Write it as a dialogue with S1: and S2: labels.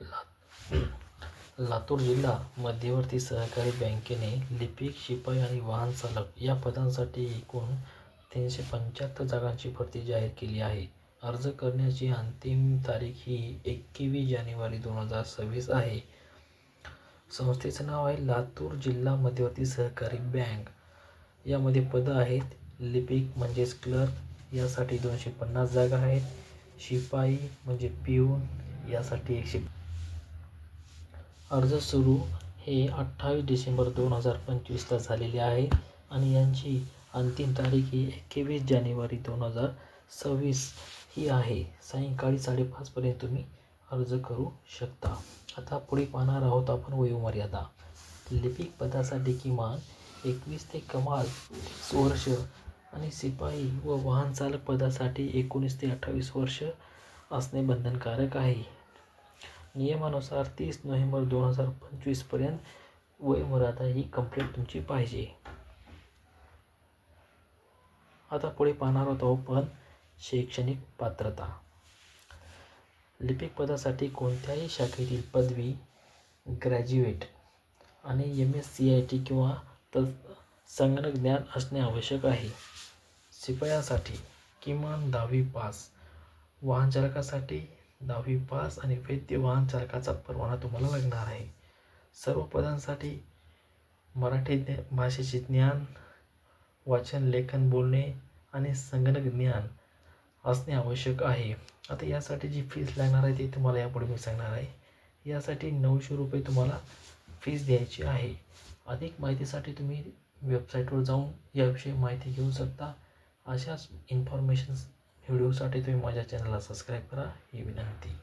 S1: ला लातूर जिल्हा मध्यवर्ती सहकारी बँकेने लिपिक शिपाई आणि वाहन चालक या पदांसाठी एकूण तीनशे पंच्याहत्तर जागांची भरती जाहीर केली आहे. अर्ज करण्याची अंतिम तारीख ही एकवीस जानेवारी दोन हजार सव्वीस आहे. संस्थेचं नाव आहे लातूर जिल्हा मध्यवर्ती सहकारी बँक. यामध्ये पदं आहेत लिपिक म्हणजेच क्लर्क यासाठी दोनशे पन्नास जागा आहेत शिपाई म्हणजे पिऊन यासाठी एकशे अर्ज सुरू हे अठ्ठावीस डिसेंबर दोन हजार पंचवीसला झालेले आहे आणि यांची अंतिम तारीख ही एकवीस जानेवारी दोन हजार सव्वीस ही आहे. सायंकाळी साडेपाचपर्यंत तुम्ही अर्ज करू शकता. आता पुढे पाहणार आहोत आपण वयोमर्यादा. लिपिक पदासाठी किमान एकवीस ते कमाल वर्ष आणि शिपाई व वाहन चालक पदासाठी एकोणीस ते अठ्ठावीस वर्ष असणे बंधनकारक आहे. नियमानुसार तीस नोव्हेंबर दोन हजार पंचवीसपर्यंत वयमर्यादा ही कंप्लीट तुमची पाहिजे. आता पुढे पाहणार होतो आपण शैक्षणिक पात्रता. लिपिक पदासाठी कोणत्याही शाखेतील पदवी ग्रॅज्युएट आणि M S C I T किंवा त संगणक ज्ञान असणे आवश्यक आहे. शिपायासाठी किमान दहावी पास वाहनचालकासाठी दहावी पास आणि वैद्य वाहन चालकाचा परवाना तुम्हाला लागणार आहे. सर्व पदांसाठी मराठी ज्ञ भाषेचे ज्ञान वाचन लेखन बोलणे आणि संगणक ज्ञान असणे आवश्यक आहे. आता यासाठी जी फीस लागणार आहे ती तुम्हाला यापुढे मी सांगणार आहे. यासाठी नऊशे रुपये तुम्हाला फीस द्यायची आहे. अधिक माहितीसाठी तुम्ही वेबसाईटवर जाऊन याविषयी माहिती घेऊ शकता. अशाच इन्फॉर्मेशन्स व्हिडिओसाठी तुम्ही माझ्या चॅनलला सबस्क्राईब करा. ही विनंती.